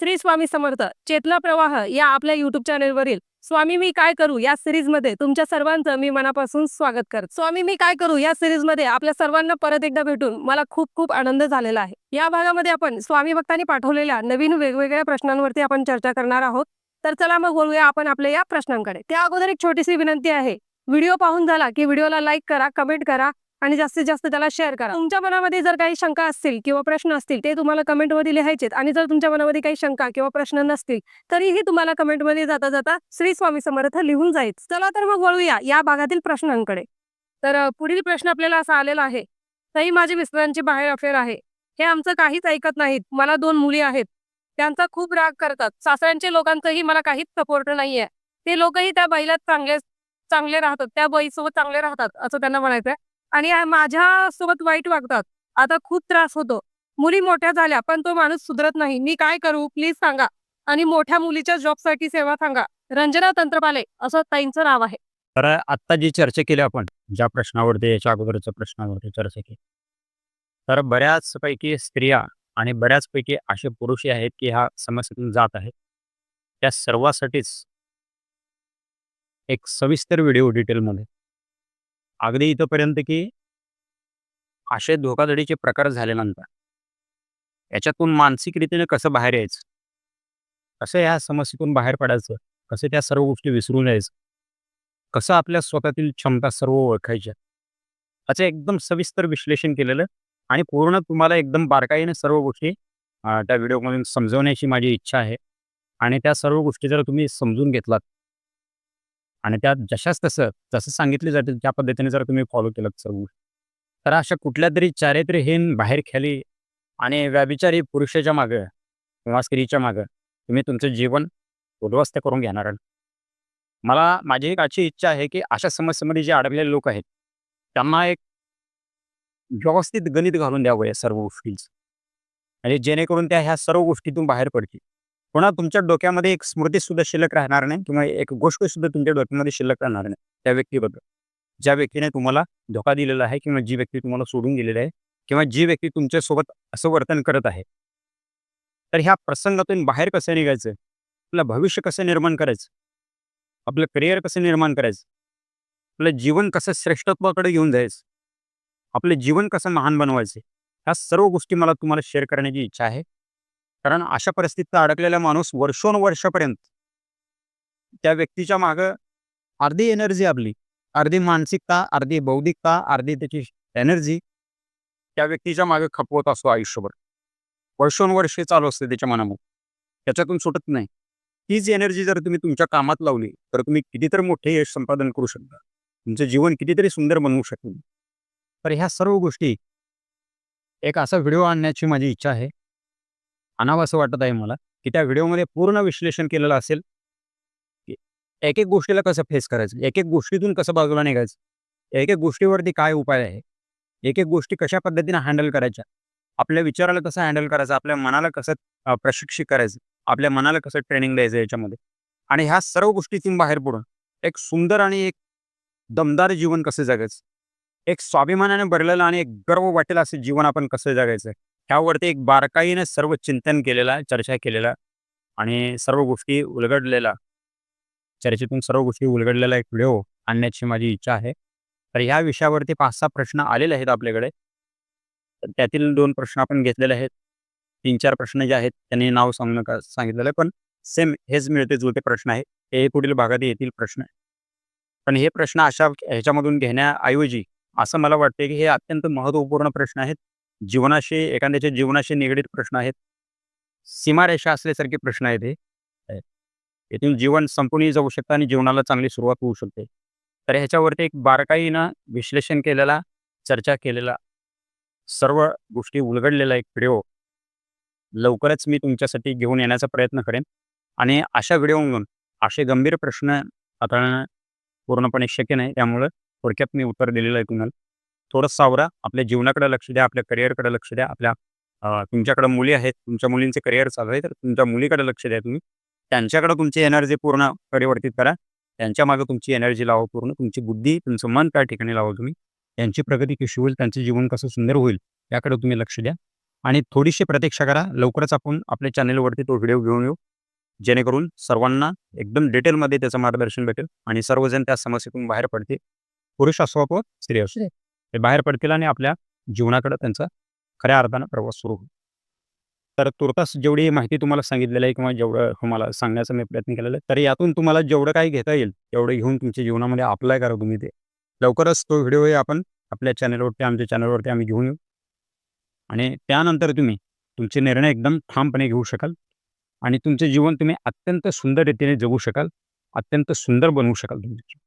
श्री स्वामी समर्थ चेतना प्रवाह या आपल्या युट्यूब चॅनेलवरील स्वामी मी काय करू या सिरीजमध्ये तुमच्या सर्वांचं मी मनापासून स्वागत करत स्वामी मी काय करू या सिरीजमध्ये आपल्या सर्वांना परत एकदा भेटून मला खूप खूप आनंद झालेला आहे. या भागामध्ये आपण स्वामी भक्तांनी पाठवलेल्या नवीन वेगवेगळ्या प्रश्नांवरती आपण चर्चा करणार आहोत. तर चला मग बोलूया आपण आपल्या या प्रश्नांकडे. त्या अगोदर एक छोटीशी विनंती आहे. व्हिडिओ पाहून झाला की व्हिडिओला लाईक करा कमेंट करा. आणि जास्तीत जास्त त्याला शेअर करा. तुमच्या मनामध्ये जर काही शंका असतील किंवा प्रश्न असतील ते तुम्हाला कमेंटमध्ये लिहायचेत. आणि जर तुमच्या मनामध्ये काही शंका किंवा प्रश्न नसतील तरीही तुम्हाला कमेंटमध्ये जाता जाता श्री स्वामी समर्थ लिहून जाईल. चला तर मग वळूया या भागातील प्रश्नांकडे. तर पुढील प्रश्न आपल्याला असा आलेला आहे. ताई माझे मिस्टरांची बाहेर अफेअर आहे. हे आमचं काहीच ऐकत नाहीत. मला दोन मुली आहेत. त्यांचा खूप राग करतात. सासऱ्यांचे लोकांचंही मला काहीच सपोर्ट नाहीये. ते लोकही त्या बैलात चांगले चांगले राहतात. त्या बाईसोबत चांगले राहतात असं त्यांना म्हणायचंय. आणि माझ्या सोबत वाईट वागतात. आता खूप त्रास होतो. मुली मोठ्या झाल्या पण तो माणूस सुधरत नाही. मी काय करू? प्लीज सांगा. आणि मोठ्या मुलीच्या जॉबसाठी सेवा सांगा. रंजना तंत्रपाले असं ताईंचं नाव आहे. तर आत्ता जी चर्चा केली आपण ज्या प्रश्नावरती याच्या अगोदरच्या प्रश्नावरती चर्चा केली. तर बऱ्याच पैकी स्त्रिया आणि बऱ्याचपैकी असे पुरुषही आहेत की ह्या समस्येतून जात आहेत. त्या सर्वासाठीच एक सविस्तर व्हिडिओ डिटेलमध्ये अगदी इथंपर्यंत की असे धोकाधडीचे प्रकार झाल्यानंतर याच्यातून मानसिक रीतीने कसं बाहेर यायचं? कसं ह्या समस्येतून बाहेर पडायचं? कसं त्या सर्व गोष्टी विसरून यायचं कसं आपल्या स्वतःतील क्षमता सर्व ओळखायच्या? याचं एकदम सविस्तर विश्लेषण केलेलं आणि पूर्ण तुम्हाला एकदम बारकाईने सर्व गोष्टी त्या व्हिडिओमधून समजवण्याची माझी इच्छा आहे. आणि त्या सर्व गोष्टी जर तुम्ही समजून घेतलात आणि त्या जशाच तसं जसं सांगितले जाते त्या पद्धतीने जर तुम्ही फॉलो केलं सर्व गोष्टी तर अशा कुठल्या तरी चारित्र्यहीन बाहेर खाली आणि व्याभिचारी पुरुषाच्या मागं किंवा स्त्रीच्या मागं तुम्ही तुमचं जीवन उद्ध्वस्त करून घेणार मला माझी एक अशी इच्छा आहे की अशा समस्येमध्ये जे अडकलेले लोक आहेत त्यांना एक व्यवस्थित गणित घालून द्यावं या सर्व गोष्टींचं. म्हणजे जेणेकरून त्या ह्या सर्व गोष्टीतून बाहेर पडतील. पुन्हा तुमच्या डोक्यामध्ये एक स्मृती सुद्धा शिल्लक राहणार नाही किंवा एक गोष्ट सुद्धा तुमच्या डोक्यामध्ये शिल्लक राहणार नाही त्या व्यक्तीबद्दल. ज्या व्यक्तीने तुम्हाला धोका दिलेला आहे किंवा जी व्यक्ती तुम्हाला सोडून दिलेली आहे किंवा जी व्यक्ती तुमच्यासोबत असं वर्तन करत आहे. तर ह्या प्रसंगातून बाहेर कसं निघायचं? आपलं भविष्य कसं निर्माण करायचं? आपलं करिअर कसं निर्माण करायचं? आपलं जीवन कसं श्रेष्ठत्वाकडे घेऊन जायचं? आपलं जीवन कसं महान बनवायचं? ह्या सर्व गोष्टी मला तुम्हाला शेअर करण्याची इच्छा आहे. कारण अशा परिस्थितीत अडकलेला माणूस वर्षोनवर्षापर्यंत त्या व्यक्तीच्या मागं अर्धी एनर्जी आपली अर्धी मानसिकता अर्धी बौद्धिकता अर्धी त्याची एनर्जी त्या व्यक्तीच्या मागे खपवत असतो आयुष्यभर. वर्षोनवर्षे चालू असते त्याच्या मनामध्ये. त्याच्यातून सुटत नाही. तीच एनर्जी जर तुम्ही तुमच्या कामात लावली तर तुम्ही कितीतरी मोठे यश संपादन करू शकता. तुमचं जीवन कितीतरी सुंदर बनवू शकेल तर ह्या सर्व गोष्टी एक असा व्हिडिओ आणण्याची माझी इच्छा आहे. आणावं असं वाटत आहे मला की त्या व्हिडिओमध्ये पूर्ण विश्लेषण केलेलं असेल की एक एक गोष्टीला कसं फेस करायचं एक एक गोष्टीतून कसं बाजूला निघायचं एक एक गोष्टीवरती काय उपाय आहे एक एक गोष्टी कशा पद्धतीने हँडल करायच्या आपल्या विचाराला कसं हँडल करायचं आपल्या मनाला कसं प्रशिक्षित करायचं आपल्या मनाला कसं ट्रेनिंग द्यायचं याच्यामध्ये. आणि ह्या सर्व गोष्टीतून बाहेर पडून एक सुंदर आणि एक दमदार जीवन कसं जगायचं? एक स्वाभिमानाने भरलेलं आणि एक गर्व वाटेल असं जीवन आपण कसं जगायचं? ह्यावरती एक बारकाईने सर्व चिंतन केलेलं आहे चर्चा केलेला आणि सर्व गोष्टी उलगडलेला. चर्चेतून सर्व गोष्टी उलगडलेला एक व्हिडिओ आणण्याची माझी इच्छा आहे. तर ह्या विषयावरती पाच सहा प्रश्न आलेले आहेत आपल्याकडे. त्यातील दोन प्रश्न आपण घेतलेले आहेत. तीन चार प्रश्न जे आहेत त्यांनी नाव सांगणं का सांगितलेलं आहे पण सेम हेच मिळते जुळते प्रश्न आहे. हे पुढील भागात येतील प्रश्न. आहे पण हे प्रश्न अशा ह्याच्यामधून घेण्याऐवजी असं मला वाटते की हे अत्यंत महत्त्वपूर्ण प्रश्न आहेत. जीवनाशी एखाद्याच्या जीवनाशी निगडीत प्रश्न आहेत. सीमारेषा असल्यासारखे प्रश्न आहेत हे. येथून जीवन संपूनही जाऊ शकतं आणि जीवनाला चांगली सुरुवात होऊ शकते. तर ह्याच्यावरती एक बारकाईनं विश्लेषण केलेला चर्चा केलेला सर्व गोष्टी उलगडलेला एक व्हिडिओ लवकरच मी तुमच्यासाठी घेऊन येण्याचा प्रयत्न करेन. आणि अशा व्हिडिओमधून असे गंभीर प्रश्न हाताळणं पूर्णपणे शक्य नाही. त्यामुळं थोडक्यात मी उत्तर दिलेलं आहे तुम्हाला. थोडं सावरा आपल्या जीवनाकडे लक्ष द्या आपल्या करिअरकडे लक्ष द्या आपल्या तुमच्याकडे मुली आहेत तुमच्या मुलींचे करिअर चालू आहे तर तुमच्या मुलीकडे लक्ष द्या तुम्ही. त्यांच्याकडे तुमची एनर्जी पूर्ण परिवर्तित करा. त्यांच्या मागे तुमची एनर्जी लावा पूर्ण तुमची बुद्धी तुमचं मन त्या ठिकाणी लावा तुम्ही. त्यांची प्रगती कशी होईल त्यांचं जीवन कसं सुंदर होईल याकडे तुम्ही लक्ष द्या. आणि थोडीशी प्रतीक्षा करा. लवकरच आपण आपल्या चॅनेलवरती तो व्हिडिओ घेऊन येऊ. जेणेकरून सर्वांना एकदम डिटेलमध्ये त्याचं मार्गदर्शन भेटेल आणि सर्वजण त्या समस्येतून बाहेर पडतील. पुरुष असो व स्त्री असो. ते बाहेर पडतील आणि आपल्या जीवनाकडे त्यांचा खऱ्या अर्थानं प्रवास सुरू होईल. तर तुर्तास जेवढी माहिती तुम्हाला सांगितलेलं आहे किंवा जेवढं तुम्हाला सांगण्याचा मी प्रयत्न केलेला आहे तर यातून तुम्हाला जेवढं काही घेता येईल तेवढं घेऊन तुमच्या जीवनामध्ये अप्लाय करा तुम्ही ते. लवकरच तो व्हिडिओ आपण आपल्या चॅनलवरती आमच्या चॅनलवरती आम्ही घेऊन येऊ. आणि त्यानंतर तुम्ही तुमचे निर्णय एकदम ठामपणे घेऊ शकाल. आणि तुमचे जीवन तुम्ही अत्यंत सुंदर रीतीने जगू शकाल अत्यंत सुंदर बनवू शकाल तुमचे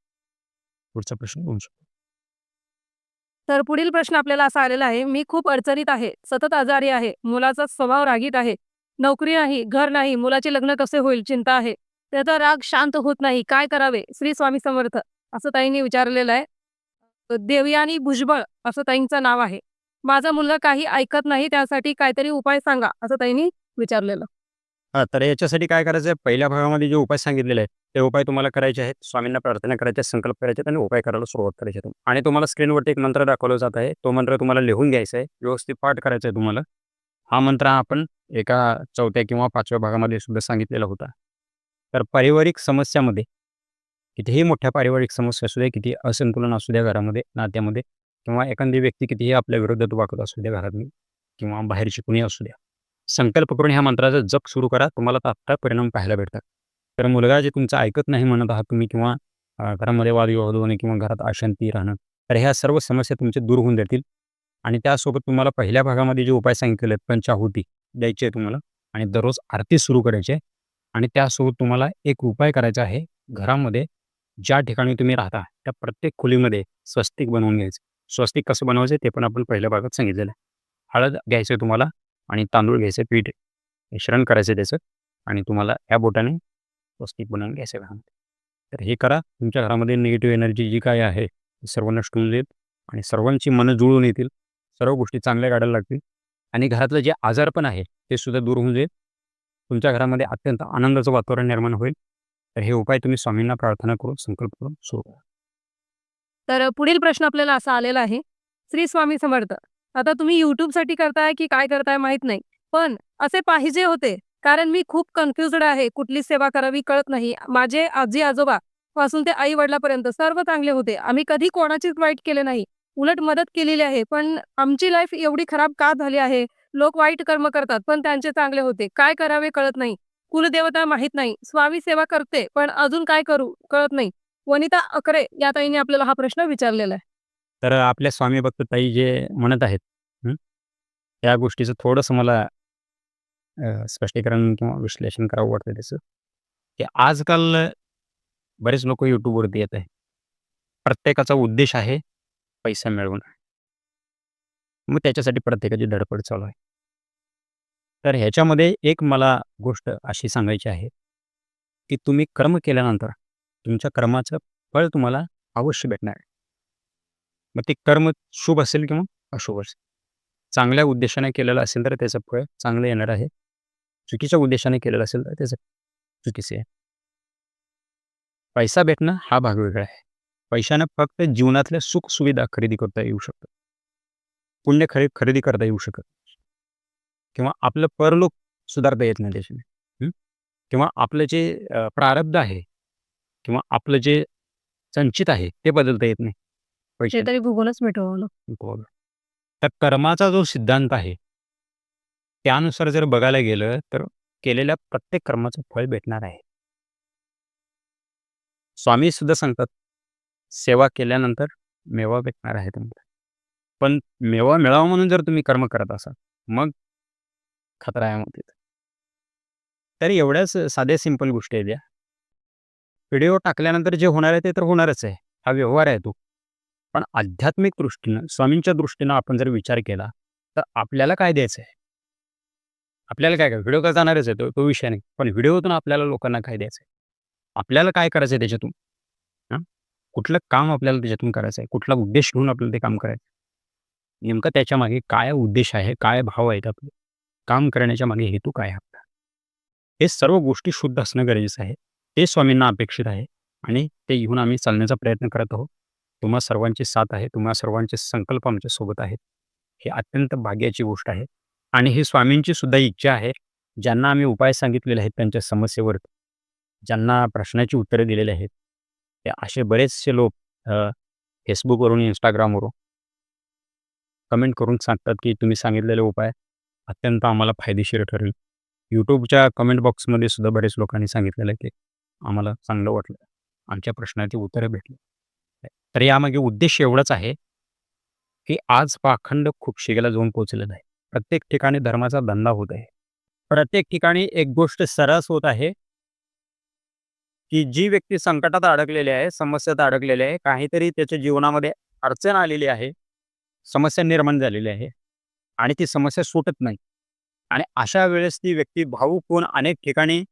पुढचा प्रश्न होऊ शकतो तर पुढील प्रश्न आपल्याला असा आलेला आहे मी खूप अडचणीत आहे सतत आजारी आहे मुलाचा स्वभाव रागीत आहे नोकरी नाही घर नाही मुलाचे लग्न कसे होईल चिंता आहे त्याचा राग शांत होत नाही काय करावे श्री स्वामी समर्थ. असं ताईंनी विचारलेलं आहे. देवयानी भुजबळ असं ताईंचं नाव आहे. माझा मुलगा काही ऐकत नाही त्यासाठी काहीतरी उपाय सांगा असं ताईंनी विचारलेलं. हा तर याच्यासाठी काय करायचं आहे पहिल्या भागामध्ये जे उपाय सांगितलेले आहेत ते उपाय तुम्हाला करायचे आहेत. स्वामींना प्रार्थना करायच्या संकल्प करायचे आहेत आणि उपाय करायला सुरुवात करायची आहे. आणि तुम्हाला स्क्रीनवरती एक मंत्र दाखवला जात आहे. तो मंत्र तुम्हाला लिहून घ्यायचा आहे. व्यवस्थित पाठ करायचा आहे तुम्हाला. हा मंत्र आपण एका चौथ्या किंवा पाचव्या भागामध्ये सुद्धा सांगितलेला होता. तर पारिवारिक समस्यामध्ये कितीही मोठ्या पारिवारिक समस्या असू द्या किती असंतुलन असू द्या घरामध्ये नात्यामध्ये किंवा एखादी व्यक्ती कितीही आपल्या विरोधात वागत असू द्या घरातली किंवा बाहेरची कुणी असू द्या. संकल्प करून ह्या मंत्राचा जप सुरू करा. तुम्हाला तात्काळ परिणाम पाहायला भेटतात. तर मुलगा जे तुमचं ऐकत नाही म्हणत आहात तुम्ही किंवा घरामध्ये वादविवाद होणे किंवा घरात अशांती राहणं तर ह्या सर्व समस्या तुमचे दूर होऊन जातील. आणि त्यासोबत तुम्हाला पहिल्या भागामध्ये जे उपाय सांगितलेले आहेत पंचाहुती द्यायची आहे तुम्हाला आणि दररोज आरती सुरू करायची आहे. आणि त्यासोबत तुम्हाला एक उपाय करायचा आहे. घरामध्ये ज्या ठिकाणी तुम्ही राहता त्या प्रत्येक खोलीमध्ये स्वस्तिक बनवून घ्यायचं. स्वस्तिक कसं बनवायचं ते पण आपण पहिल्या भागात सांगितलेलं आहे. हळद घ्यायचं आहे तुम्हाला. आणि तांदूळ घ्यायचं पीठ मिश्रण करायचं त्याचं आणि तुम्हाला या बोटाने स्वस्तिक बनवून घ्यायचं घरामध्ये तर हे करा. तुमच्या घरामध्ये निगेटिव्ह एनर्जी जी काय आहे ती सर्व नष्ट होऊन जाईल आणि सर्वांची मनं जुळून येतील. सर्व गोष्टी चांगल्या काढायला लागतील आणि घरातलं जे आजार पण आहे ते सुद्धा दूर होऊन जाईल. तुमच्या घरामध्ये अत्यंत आनंदाचं वातावरण निर्माण होईल. तर हे उपाय तुम्ही स्वामींना प्रार्थना करून संकल्प करून सुरू करा. तर पुढील प्रश्न आपल्याला असा आलेला आहे. श्री स्वामी समर्थ. आता तुम्ही युट्यूबसाठी करताय की काय करताय माहीत नाही. पण असे पाहिजे होते. कारण मी खूप कन्फ्युजड आहे. कुठली सेवा करावी कळत नाही. माझे आजी आजोबा पासून ते आई वडिलापर्यंत सर्व चांगले होते. आम्ही कधी कोणाचीच वाईट केले नाही. उलट मदत केलेली आहे. पण आमची लाईफ एवढी खराब का झाली आहे? लोक वाईट कर्म करतात पण त्यांचे चांगले होते. काय करावे कळत नाही. कुलदेवता माहीत नाही. स्वामी सेवा करते पण अजून काय करू कळत नाही. वनिता अकरे या ताईने आपल्याला हा प्रश्न विचारलेला आहे. तर आपल्या स्वामी भक्त ताई जे म्हणत आहेत त्या गोष्टीचं थोडंसं मला स्पष्टीकरण किंवा विश्लेषण करावं वाटतं त्याचं की आजकाल बरेच लोक यूट्यूबवरती येत आहे प्रत्येकाचा उद्देश आहे पैसा मिळवणं. मग त्याच्यासाठी प्रत्येकाची धडपड चालू आहे. तर ह्याच्यामध्ये एक मला गोष्ट अशी सांगायची आहे की तुम्ही कर्म केल्यानंतर तुमच्या कर्माचं फळ तुम्हाला अवश्य भेटणार आहे. मग ते कर्म शुभ असेल किंवा अशुभ असेल. चांगल्या उद्देशाने केलेलं असेल तर त्याचं फळ चांगलं येणार आहे. चुकीच्या उद्देशाने केलेलं असेल तर त्याचं चुकीचे आहे. पैसा भेटणं हा भाग वेगळा आहे. पैशानं फक्त जीवनातल्या सुख सुविधा खरेदी करता येऊ शकतात. पुण्य खरे खरेदी करता येऊ शकत किंवा आपलं परलोक सुधारता येत नाही त्याच्याने. किंवा आपलं जे प्रारब्ध आहे किंवा आपलं जे संचित आहे ते बदलता येत नाही. पैशाने. तरी भूगोलच मिटवलं. तर कर्माचा जो सिद्धांत आहे त्यानुसार जर बघायला गेलं तर केलेल्या प्रत्येक कर्माचं फळ भेटणार आहे. स्वामी सुद्धा सांगतात सेवा केल्यानंतर मेवा भेटणार आहे तुम्हाला. पण मेवा मिळावा म्हणून जर तुम्ही कर्म करत असाल मग खतरा आहे मग तिथं. तर एवढ्याच साध्या सिंपल गोष्टी आहेत या. व्हिडिओ टाकल्यानंतर जे होणार आहे ते तर होणारच आहे. हा व्यवहार आहे तो. पण आध्यात्मिक दृष्टीनं स्वामींच्या दृष्टीनं आपण जर विचार केला तर आपल्याला काय द्यायचं आहे आपल्याला काय काय व्हिडिओ का जाणारच आहे तो तो विषय नाही. पण व्हिडिओतून आपल्याला लोकांना काय द्यायचं आहे आपल्याला काय करायचं आहे त्याच्यातून? हां? कुठलं काम आपल्याला त्याच्यातून करायचं आहे कुठला उद्देश घेऊन आपल्याला ते काम करायचं नेमकं त्याच्यामागे काय उद्देश आहे? काय भाव आहेत आपले? काम करण्याच्या मागे हेतू काय आहे आपला? हे सर्व गोष्टी शुद्ध असणं गरजेचं आहे. ते स्वामींना अपेक्षित आहे आणि ते घेऊन आम्ही चालण्याचा प्रयत्न करत आहोत. तुम्हा सर्वांची साथ आहे तुम्हा सर्वांचे संकल्प आमच्यासोबत आहेत. हे अत्यंत भाग्याची गोष्ट आहे. आणि ही स्वामींची सुद्धा इच्छा आहे ज्यांना आम्ही उपाय सांगितलेले आहेत त्यांच्या समस्येवर. ज्यांना प्रश्नाची उत्तरे दिलेली आहेत. ते असे बरेचसे लोक फेसबुकवरून इंस्टाग्रामवरून कमेंट करून सांगतात की तुम्ही सांगितलेले उपाय अत्यंत आम्हाला फायदेशीर ठरेल. यूट्यूबच्या कमेंट बॉक्समध्ये सुद्धा बरेच लोकांनी सांगितलेलं आहे की आम्हाला चांगलं वाटलं. आमच्या प्रश्नाची उत्तरं भेटली. तर यामागे उद्देश एवढाच आहे की आज पाखंड खूप शिगेला जाऊन पोचलेलं आहे. प्रत्येक ठिकाणी धर्माचा धंदा होत आहे. प्रत्येक ठिकाणी एक गोष्ट सरस होत आहे की जी व्यक्ती संकटात अडकलेली आहे समस्यात अडकलेली आहे काहीतरी त्याच्या जीवनामध्ये अडचण आलेली आहे समस्या निर्माण झालेली आहे आणि ती समस्या सुटत नाही. आणि अशा वेळेस ती व्यक्ती भाऊक होऊन अनेक ठिकाणी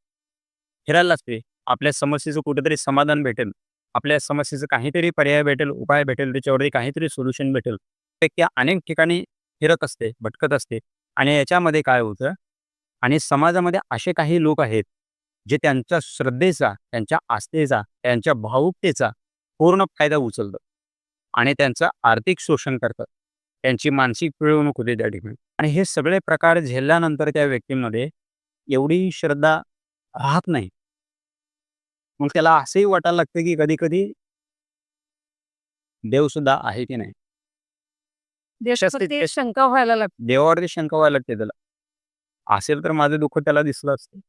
फिरायला लागते. आपल्या समस्येचं कुठेतरी समाधान भेटेल. आपल्या समस्येचं काहीतरी पर्याय भेटेल उपाय भेटेल त्याच्यावरती काहीतरी सोल्युशन भेटेल. त्या अनेक ठिकाणी फिरत असते भटकत असते. आणि याच्यामध्ये काय होतं? आणि समाजामध्ये असे काही लोक आहेत जे त्यांच्या श्रद्धेचा त्यांच्या आस्थेचा त्यांच्या भावुकतेचा पूर्ण फायदा उचलतात. आणि त्यांचं आर्थिक शोषण करतात. त्यांची मानसिक पिळवणूक होते त्या ठिकाणी. आणि हे सगळे प्रकार झेलल्यानंतर त्या व्यक्तीमध्ये एवढी श्रद्धा राहत नाही. मग त्याला असंही वाटायला लागतं की कधी कधी देव सुद्धा आहे की नाही. शंका व्हायला लागते. देवावरती शंका व्हायला लागते त्याला. असेल तर माझं दुःख त्याला दिसलं असतं.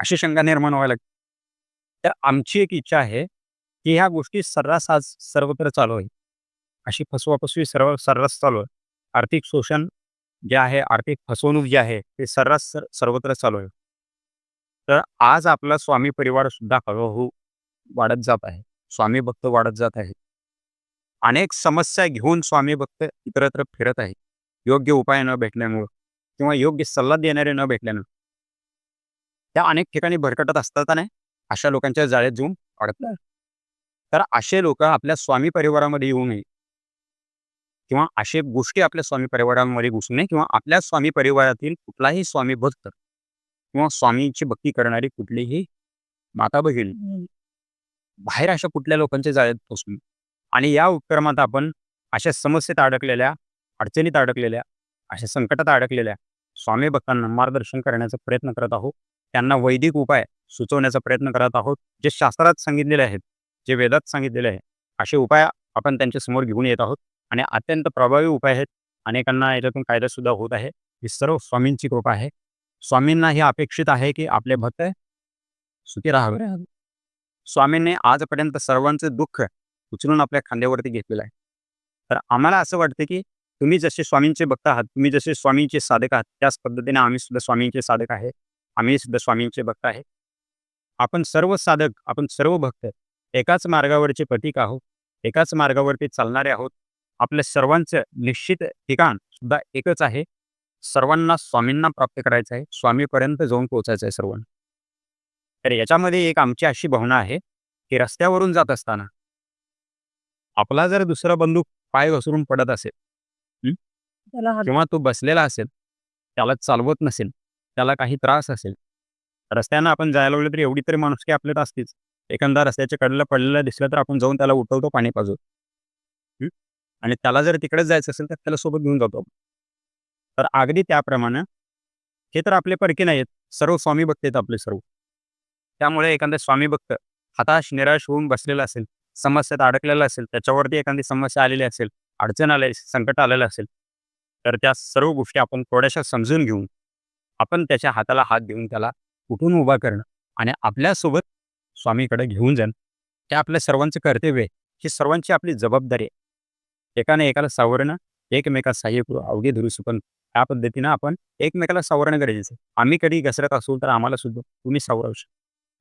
अशी शंका निर्माण व्हायला लागते. तर आमची एक इच्छा आहे की ह्या गोष्टी सर्रास आज सर्वत्र चालू आहे अशी फसवाफसवी सर्व सर्रास चालू आहे आर्थिक शोषण जे आहे आर्थिक फसवणूक जी आहे ते सर्रास सर- सर्वत्र चालू आहे तर आज आपला स्वामी परिवार सुद्धा हळूहळू वाढत जात आहे. स्वामी भक्त वाढत जात आहे. अनेक समस्या घेऊन स्वामी भक्त इतरत्र फिरत आहे. योग्य उपाय न भेटल्यामुळं किंवा योग्य सल्ला देणारे न भेटल्यानं त्या अनेक ठिकाणी भरकटत असतात नाही? अशा लोकांच्या जाळ्यात जाऊन अडकतात. तर असे लोक आपल्या स्वामी परिवारामध्ये येऊ नये. किंवा असे गोष्टी आपल्या स्वामी परिवारामध्ये घुसू नये किंवा आपल्या स्वामी परिवारातील कुठलाही स्वामी भक्त किंवा स्वामींची भक्ती करणारी कुठलीही माता बघील बाहेर अशा कुठल्या लोकांच्या जाळ्यात फसू नये आणि या उपक्रमात आपण अशा समस्येत अडकलेल्या अडचणीत अडकलेल्या अशा संकटात अडकलेल्या स्वामी भक्तांना मार्गदर्शन करण्याचा प्रयत्न करत आहोत. त्यांना वैदिक उपाय सुचवण्याचा प्रयत्न करत आहोत. जे शास्त्रात सांगितलेले आहेत जे वेदात सांगितलेले आहे असे उपाय आपण त्यांच्यासमोर घेऊन येत आहोत आणि अत्यंत प्रभावी उपाय आहेत. अनेकांना याच्यातून फायदा सुद्धा होत आहे. ही सर्व स्वामींची कृपा आहे. स्वामींना हे अपेक्षित आहे की आपले भक्त सुखी राहावे. स्वामींनी आजपर्यंत सर्वांचे दुःख उचलून आपल्या खांद्यावरती घेतलेलं आहे. तर आम्हाला असं वाटतं की तुम्ही जसे स्वामींचे भक्त आहात तुम्ही जसे स्वामींचे साधक आहात त्याच पद्धतीने आम्ही सुद्धा स्वामींचे साधक आहे आम्ही सुद्धा स्वामींचे भक्त आहे. आपण सर्व साधक आपण सर्व भक्त एकाच मार्गावरचे प्रतीक आहोत एकाच मार्गावरती चालणारे आहोत. आपल्या सर्वांचं निश्चित ठिकाण सुद्धा एकच आहे. सर्वांना स्वामींना प्राप्त करायचं आहे स्वामीपर्यंत जाऊन पोहोचायचं आहे सर्वांना तर याच्यामध्ये एक आमची अशी भावना आहे की रस्त्यावरून जात असताना आपला जर दुसरा बंदूक पाय घसरून पडत असेल किंवा तो बसलेला असेल त्याला चालवत नसेल त्याला काही त्रास असेल रस्त्यानं आपण जायला लागलो तरी एवढी तरी माणुसकी आपल्यात असतेच एखादा रस्त्याच्या कडेला पडलेला दिसला तर आपण जाऊन त्याला उठवतो पाणी पाजू? आणि त्याला जर तिकडेच जायचं असेल तर त्याला सोबत घेऊन जातो आपण. तर अगदी त्याप्रमाणे हे तर आपले परके नाहीत सर्व स्वामी भक्त आहेत आपले सर्व. त्यामुळे एखादा स्वामी भक्त हताश निराश होऊन बसलेला असेल समस्यात अडकलेला असेल त्याच्यावरती एखादी समस्या आलेली असेल अडचण आले संकट आलेलं असेल तर त्या सर्व गोष्टी आपण थोड्याशा समजून घेऊन आपण त्याच्या हाताला हात देऊन त्याला उठून उभा करणं आणि आपल्यासोबत स्वामीकडे घेऊन जाणं. हे आपल्या सर्वांचं कर्तव्य आहे. ही सर्वांची आपली जबाबदारी आहे. एकाने एकाला सावरणं एकमेकास सहाय्य करू अवघे धरू सुपन या पद्धतीनं आपण एकमेकाला सावरणं गरजेचं आहे. आम्ही कधी घसरत असू तर आम्हाला सुद्धा तुम्ही सावरावू शकता.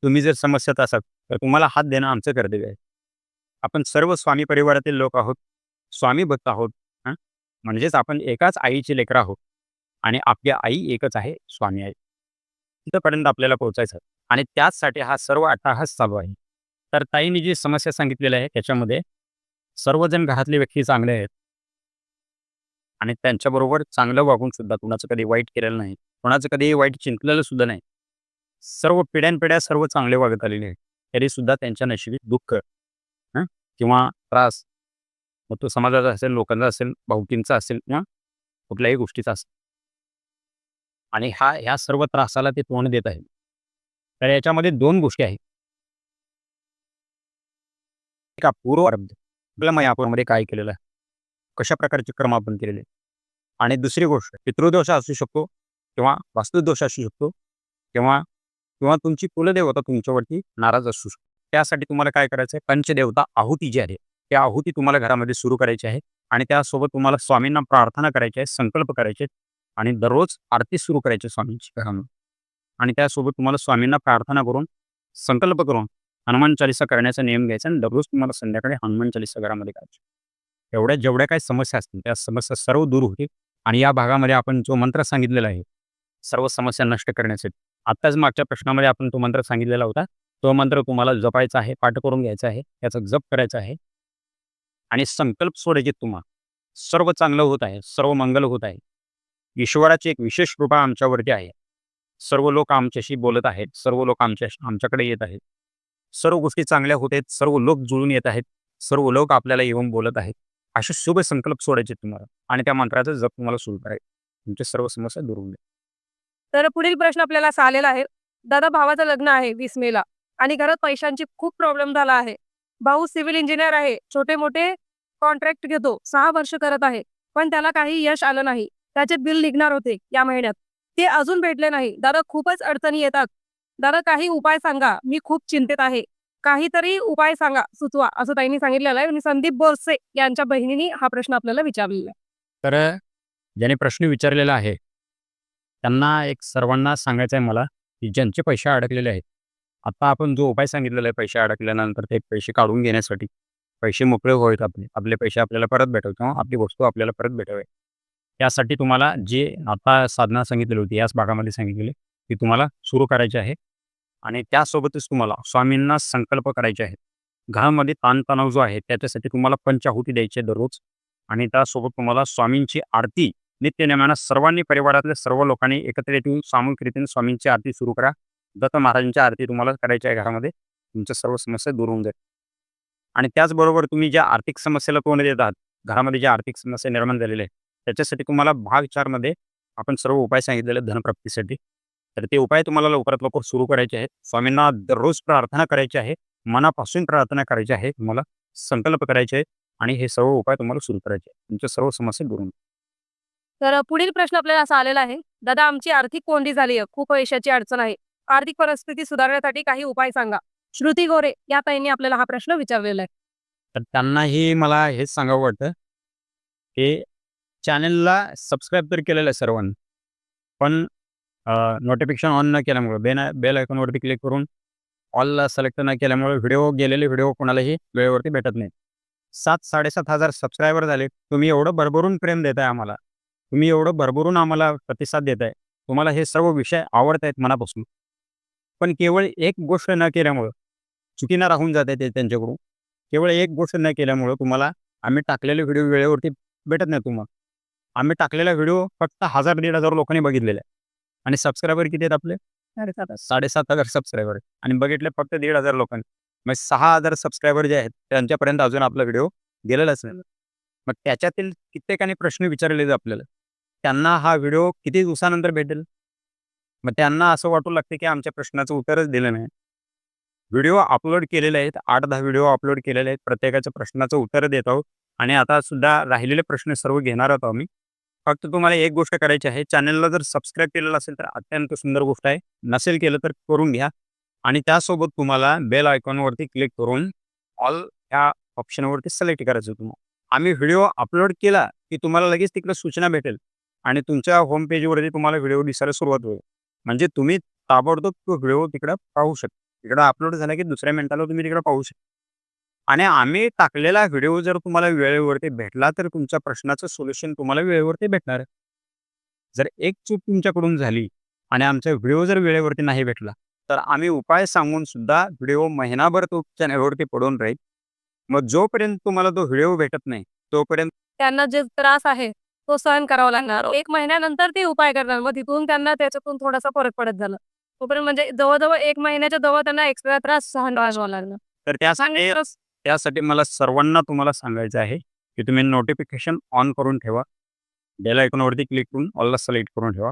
तुम्ही जर समस्यात असाल तर तुम्हाला हात देणं आमचं कर्तव्य आहे. आपण सर्व स्वामी परिवारातील लोक आहोत. स्वामी भक्त आहोत. म्हणजेच आपण एकाच आईचे लेकरं आहोत. आणि आपली आई एकच आहे स्वामी आई. तिथंपर्यंत आपल्याला पोहोचायचं. आणि त्याचसाठी हा सर्व अट्टाहास चालू आहे. तर ताईंनी जी समस्या सांगितलेली आहे त्याच्यामध्ये सर्वजण घरातले व्यक्ती चांगले आहेत. आणि त्यांच्याबरोबर चांगलं वागून सुद्धा कुणाचं कधी वाईट केलेलं नाही. कोणाचं कधी वाईट चिंतलेलं सुद्धा नाही. सर्व पिढ्यानपिढ्या सर्व चांगले वागत आलेले आहेत. तरी सुद्धा त्यांच्या नशिबी दुःख किंवा त्रास. मग तो समाजाचा असेल लोकांचा असेल भाऊकींचा असेल किंवा कुठल्याही गोष्टीचा असेल. आणि हा ह्या सर्व त्रासाला ते तोंड देत आहेत. तर याच्यामध्ये दोन गोष्टी आहेत. का पूर्व आपल्या मयापूरमध्ये काय केलेलं आहे? कशा प्रकारचे कर्म आपण केलेले आणि दुसरी गोष्ट पितृदोष असू शकतो किंवा वास्तुदोष असू शकतो किंवा किंवा तुमची कुलदेवता तुमच्यावरती नाराज असू शकतो. त्यासाठी तुम्हाला काय करायचं आहे? पंचदेवता आहुती जी आहे त्या आहुती तुम्हाला घरामध्ये सुरू करायची आहे आणि त्यासोबत तुम्हाला स्वामींना प्रार्थना करायची आहे संकल्प करायचे आणि दररोज आरती सुरू करायची स्वामींची घरामध्ये. आणि त्यासोबत तुम्हाला स्वामींना प्रार्थना करून संकल्प करून हनुमान चालिसा करण्याचा नियम घ्यायचा आणि दररोज तुम्हाला संध्याकाळी हनुमान चालिसा घरामध्ये करायची एवढ्या जेवढ्या काही समस्या असतील त्या समस्या सर्व दूर होतील आणि या भागामध्ये आपण जो मंत्र सांगितलेला आहे सर्व समस्या नष्ट करण्यासाठी. आत्ताच मागच्या प्रश्नामध्ये आपण तो मंत्र सांगितलेला होता. तो मंत्र तुम्हाला जपायचा आहे पाठ करून घ्यायचा आहे त्याचा जप करायचा आहे. आणि संकल्प सोडायचे तुम्हाला सर्व चांगलं होत आहे सर्व मंगल होत आहे. ईश्वराची एक विशेष कृपा आमच्यावरती आहे. सर्व लोक आमच्याशी बोलत आहेत सर्व लोक आमच्या आमच्याकडे येत आहेत. सर्व गोष्टी चांगल्या होत आहेत सर्व लोक जुळून येत आहेत सर्व लोक आपल्याला येऊन बोलत आहेत. असे शुभ संकल्प सोडायचे तुम्हाला आणि त्या मंत्राचा जप तुम्हाला सुरू करायचं. तुमच्या सर्व समस्या दूर होऊन तर पुढील प्रश्न आपल्याला असा आलेला आहे. दादा भावाचं लग्न आहे वीस मेला आणि घरात पैशांची खूप प्रॉब्लेम झाला आहे. भाऊ सिव्हिल इंजिनियर आहे छोटे मोठे कॉन्ट्रॅक्ट घेतो सहा वर्ष करत आहे पण त्याला काही यश आलं नाही. त्याचे बिल निघणार होते या महिन्यात. ते अजून भेटले नाही. दादा खूपच अडचणी येतात. दादा काही उपाय सांगा. मी खूप चिंतेत आहे. काहीतरी उपाय सांगा सुचवा असं ताईंनी सांगितलेलं आहे. आणि संदीप बोरसे यांच्या बहिणीने हा प्रश्न आपल्याला विचारलेला आहे. तर ज्याने प्रश्न विचारलेला आहे त्यांना एक सर्वांना सांगायचं आहे मला की ज्यांचे पैसे अडकलेले आहेत. आता आपण जो उपाय सांगितलेला आहे पैसे अडकल्यानंतर ते पैसे काढून घेण्यासाठी पैसे मोकळे होत आपले आपले पैसे आपल्याला परत भेटव किंवा आपली वस्तू आपल्याला परत भेटावे. यासाठी तुम्हाला जे आता साधना सांगितलेली होती याच भागामध्ये सांगितलेली ती तुम्हाला सुरू करायची आहे. आणि त्यासोबतच तुम्हाला स्वामींना संकल्प करायचे आहेत. घरामध्ये ताणतणाव जो आहे त्याच्यासाठी तुम्हाला पंचाहुती द्यायची आहे दररोज. आणि त्यासोबत तुम्हाला स्वामींची आरती नित्यनेमानं सर्वांनी परिवारातल्या सर्व लोकांनी एकत्रित येऊन सामूहिक रीतीने स्वामींची आरती सुरू करा. दत्त महाराजांची आरती तुम्हाला करायची आहे घरामध्ये. तुमच्या सर्व समस्या दूर होऊन जाईल आणि त्याचबरोबर तुम्ही ज्या आर्थिक समस्येला तोंड देतात घरामध्ये ज्या आर्थिक समस्या निर्माण झालेल्या आहेत त्याच्यासाठी तुम्हाला भाग चारमध्ये आपण सर्व उपाय सांगितलेले धनप्राप्तीसाठी. तर ते उपाय तुम्हाला लवकरात लवकर सुरू करायचे आहेत. स्वामींना दररोज प्रार्थना करायची आहे. मनापासून प्रार्थना करायची आहे. तुम्हाला संकल्प करायचे आहेत. आणि हे सर्व उपाय तुम्हाला सुरू करायचे आहेत. तुमच्या सर्व समस्या दूर तर पुढील प्रश्न आपल्याला असा आलेला आहे. दादा आमची आर्थिक कोंडी झाली आहे. खूप पैशाची अडचण आहे. आर्थिक परिस्थिती सुधारण्यासाठी काही उपाय सांगा. श्रुती गोरे या ताईंनी आपल्याला हा प्रश्न विचारलेला आहे. तर त्यांनाही मला हेच सांगावं वाटतं की चॅनलला सबस्क्राईब तर केलेलं आहे सर्वांनी. पण नोटिफिकेशन ऑन न केल्यामुळे बेन बेल आयकॉनवरती क्लिक करून ऑलला सिलेक्ट न केल्यामुळे व्हिडिओ गेलेले व्हिडिओ कोणालाही वेळेवरती भेटत नाही सात साडेसात हजार सबस्क्रायबर झाले. तुम्ही एवढं भरभरून प्रेम देताय आम्हाला. तुम्ही एवढं भरभरून आम्हाला प्रतिसाद देताय. तुम्हाला हे सर्व विषय आवडत आहेत मनापासून. पण केवळ एक गोष्ट न केल्यामुळं चुकीना राहून जाते ते त्यांच्याकडून. केवळ एक गोष्ट न केल्यामुळं तुम्हाला आम्ही टाकलेले व्हिडिओ वेळेवरती भेटत नाही तुम्हाला. आम्ही टाकलेला व्हिडिओ फक्त हजार दीड हजार लोकांनी बघितलेला आहे. आणि सबस्क्रायबर किती आहेत आपले? साडेसात साडेसात हजार सबस्क्रायबर आणि बघितले फक्त दीड हजार लोकांनी. मग सहा हजार सबस्क्रायबर जे आहेत त्यांच्यापर्यंत अजून आपला व्हिडिओ गेलेलाच नाही. मग त्याच्यातील कित्येकाने प्रश्न विचारले आहेत आपल्याला. त्यांना हा व्हिडिओ किती दिवसानंतर भेटेल? मग त्यांना असं वाटू लागते की आमच्या प्रश्नाचं उत्तरच दिलं नाही. व्हिडिओ अपलोड केलेले आहेत. आठ दहा व्हिडिओ अपलोड केलेले आहेत. प्रत्येकाच्या प्रश्नाचं उत्तर देत आहोत. आणि आता सुद्धा राहिलेले प्रश्न सर्व घेणार आहोत आम्ही. फक्त तुम्हाला एक गोष्ट करायची आहे. चॅनलला जर सबस्क्राईब केलेलं असेल तर अत्यंत सुंदर गोष्ट आहे. नसेल केलं तर करून घ्या. आणि त्यासोबत तुम्हाला बेल आयकॉनवरती क्लिक करून ऑल ह्या ऑप्शनवरती सिलेक्ट करायचं तुम्हाला. आम्ही व्हिडिओ अपलोड केला की तुम्हाला लगेच तिकडे सूचना भेटेल. आणि तुमच्या होम पेजवरती तुम्हाला व्हिडिओ दिसायला सुरुवात होईल. म्हणजे तुम्ही ताबडतोब तो व्हिडिओ तिकडं पाहू शकता. तिकडं अपलोड झाला की दुसऱ्या मिनिटाला तुम्ही तिकडे पाहू शकता. आणि आम्ही टाकलेला व्हिडिओ जर तुम्हाला वेळेवरती भेटला तर तुमच्या प्रश्नाचं सोल्युशन तुम्हाला वेळेवरती भेटणार. जर एक चूक तुमच्याकडून झाली आणि आमचा व्हिडिओ जर वेळेवरती नाही भेटला तर आम्ही उपाय सांगून सुद्धा व्हिडिओ महिनाभर तो चॅनलवरती पडून राहील. मग जोपर्यंत तुम्हाला तो व्हिडिओ भेटत नाही तोपर्यंत त्यांना जे त्रास आहे तो सहन करावा लागणार. एक महिन्यानंतर ते उपाय करणार. मग तिथून त्यांना त्याच्यातून थोडासा फरक पडत झाला. तोपर्यंत म्हणजे जवळजवळ एक महिन्याच्या जवळ त्यांना एक्स्ट्रा त्रास सहन करावा लागणार. तर त्यासाठी सांगितलं त्यासाठी मला सर्वांना तुम्हाला सांगायचं आहे की तुम्ही नोटिफिकेशन ऑन करून ठेवा. बेल आयकॉनवरती क्लिक करून ऑलला सिलेक्ट करून ठेवा.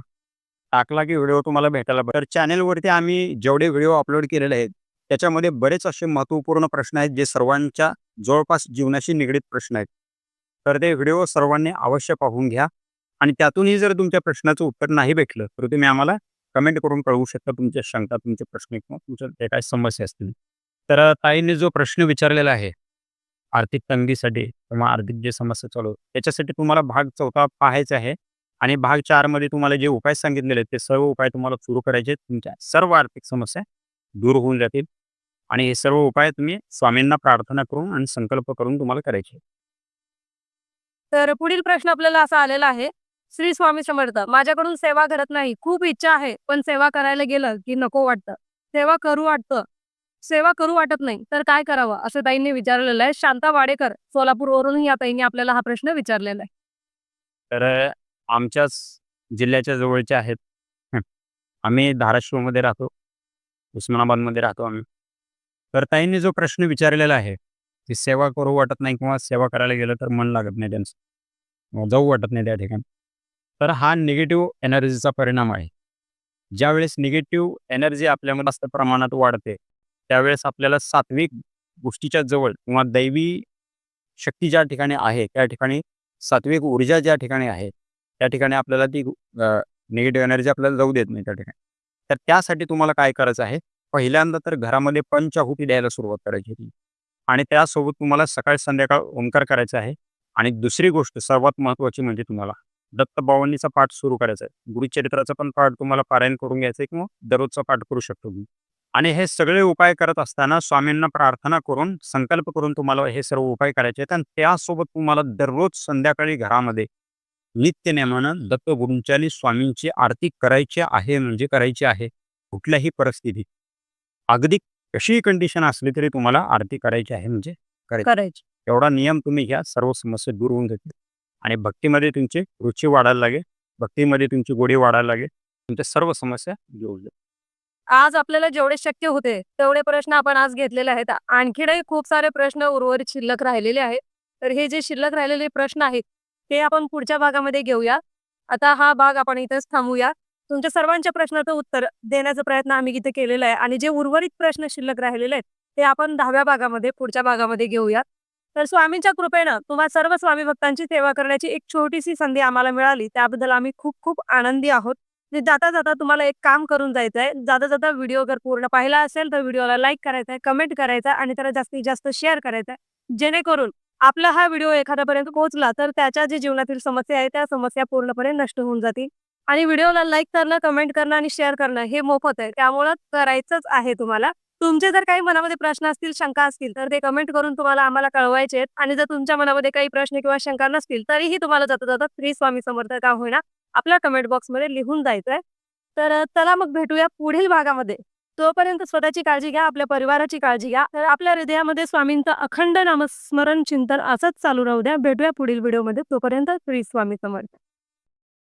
टाकला की व्हिडिओ तुम्हाला भेटायला तर चॅनेलवरती आम्ही जेवढे व्हिडिओ अपलोड केलेले आहेत त्याच्यामध्ये बरेच असे महत्त्वपूर्ण प्रश्न आहेत जे सर्वांच्या जवळपास जीवनाशी निगडीत प्रश्न आहेत. तर ते व्हिडिओ सर्वांनी अवश्य पाहून घ्या. आणि त्यातूनही जर तुमच्या प्रश्नाचं उत्तर नाही भेटलं तर तुम्ही आम्हाला कमेंट करून कळवू शकता तुमच्या शंका तुमचे प्रश्न किंवा तुमच्या जे काही समस्या असतील. तर ताईंनी जो प्रश्न विचारलेला आहे आर्थिक तंगीसाठी किंवा आर्थिक जे समस्या चालू त्याच्यासाठी तुम्हाला भाग चौथा पाहायचा आहे आणि भाग चारमध्ये तुम्हाला जे उपाय सांगितलेले आहेत ते सर्व उपाय तुम्हाला सुरू करायचे तुमच्या सर्व आर्थिक समस्या दूर होऊन जातील आणि हे सर्व उपाय तुम्ही स्वामींना प्रार्थना करून आणि संकल्प करून तुम्हाला करायचे तर पुढील प्रश्न आपल्याला असा आलेला आहे श्री स्वामी समर्थ माझ्याकडून सेवा करत नाही. खूप इच्छा आहे पण सेवा करायला गेलं की नको वाटतं. सेवा करू वाटतं. सेवा करू वाटत नाही तर काय करावं? असं ताईंनी विचारलेलं आहे. शांता वाडेकर सोलापूरवरून या ताईंनी आपल्याला हा प्रश्न विचारलेला आहे. तर आमच्याच जिल्ह्याच्या जवळचे आहेत. आम्ही आम्ही धाराशिवमध्ये राहतो. उस्मानाबादमध्ये राहतो आम्ही. तर ताईंनी जो प्रश्न विचारलेला आहे की सेवा करू वाटत नाही किंवा सेवा करायला गेलं तर मन लागत नाही त्यांचं. जाऊ वाटत नाही त्या ठिकाणी. तर हा निगेटिव्ह एनर्जीचा परिणाम आहे. ज्यावेळेस निगेटिव्ह एनर्जी आपल्यामध्ये जास्त प्रमाणात वाढते त्यावेळेस आपल्याला सात्विक गोष्टीच्या जवळ किंवा दैवी शक्ती ज्या ठिकाणी आहे त्या ठिकाणी सात्विक ऊर्जा ज्या ठिकाणी आहे त्या ठिकाणी आपल्याला ती निगेटिव्ह एनर्जी आपल्याला जाऊ देत नाही त्या ठिकाणी. तर त्यासाठी तुम्हाला काय करायचं आहे? पहिल्यांदा तर घरामध्ये पंचाहुती द्यायला सुरुवात करायची होती. आणि त्यासोबत तुम्हाला सकाळ संध्याकाळ ओंकार करायचा आहे. आणि दुसरी गोष्ट सर्वात महत्त्वाची म्हणजे तुम्हाला दत्तबावन्नीचा पाठ सुरू करायचा आहे. गुरुचरित्राचा पण पाठ तुम्हाला पारायण करून घ्यायचं आहे किंवा दररोजचा पाठ करू शकतो तुम्ही. आणि हे सगळे उपाय करत असताना स्वामींना प्रार्थना करून संकल्प करून तुम्हाला हे सर्व उपाय करायचे आहेत. आणि त्यासोबत तुम्हाला दररोज संध्याकाळी घरामध्ये नित्यनेमानं दत्तगुरूंच्या स्वामींची आरती करायची आहे म्हणजे करायची आहे कुठल्याही परिस्थितीत. अगदी कशीही कंडिशन असली तरी तुम्हाला आरती करायची आहे म्हणजे करायची. एवढा नियम तुम्ही घ्या सर्व समस्या दूर होऊन जातील. आणि भक्तीमध्ये तुमची रुची वाढायला लागेल भक्तीमध्ये तुमची गोडी वाढायला लागेल तुमच्या सर्व समस्या दूर जातील. आज आपल्याला जेवढे शक्य होते तेवढे प्रश्न आपण आज घेतलेले आहेत. आणखीनही खूप सारे प्रश्न उर्वरित शिल्लक राहिलेले आहेत. तर हे जे शिल्लक राहिलेले प्रश्न आहेत ते आपण पुढच्या भागामध्ये घेऊया. आता हा भाग आपण इथेच थांबूया. तुमच्या सर्वांच्या प्रश्नाचं उत्तर देण्याचा प्रयत्न आम्ही इथे केलेला आहे. आणि जे उर्वरित प्रश्न शिल्लक राहिलेले आहेत ते आपण दहाव्या भागामध्ये पुढच्या भागामध्ये घेऊया. तर स्वामींच्या कृपेनं तुम्हा सर्व स्वामी भक्तांची सेवा करण्याची एक छोटीशी संधी आम्हाला मिळाली. त्याबद्दल आम्ही खूप खूप आनंदी आहोत. म्हणजे जाता जाता तुम्हाला एक काम करून जायचं आहे जाता जाता व्हिडिओ जर पूर्ण पाहिला असेल तर व्हिडिओला लाईक करायचा आहे कमेंट करायचा आहे आणि त्याला जास्तीत जास्त शेअर करायचा आहे. जेणेकरून आपला हा व्हिडिओ एखाद्यापर्यंत पोहोचला तर त्याच्या जे जीवनातील समस्या आहे त्या समस्या पूर्णपणे नष्ट होऊन जातील. आणि व्हिडिओला लाईक करणं कमेंट करणं आणि शेअर करणं हे मोफत आहे. त्यामुळं करायचंच आहे तुम्हाला. तुमचे जर काही मनामध्ये प्रश्न असतील शंका असतील तर ते कमेंट करून तुम्हाला आम्हाला कळवायचे आहेत. आणि जर तुमच्या मनामध्ये काही प्रश्न किंवा शंका नसतील तरीही तुम्हाला जाता जाता श्री स्वामी समर्थ का होईना आपल्या कमेंट बॉक्समध्ये लिहून जायचं आहे तर चला मग भेटूया पुढील भागामध्ये. तोपर्यंत स्वतःची काळजी घ्या आपल्या परिवाराची काळजी घ्या. तर आपल्या हृदयामध्ये स्वामींचं अखंड नामस्मरण चिंतन असंच चालू राहू द्या. भेटूया पुढील व्हिडिओमध्ये तोपर्यंत श्री स्वामी समर्थ.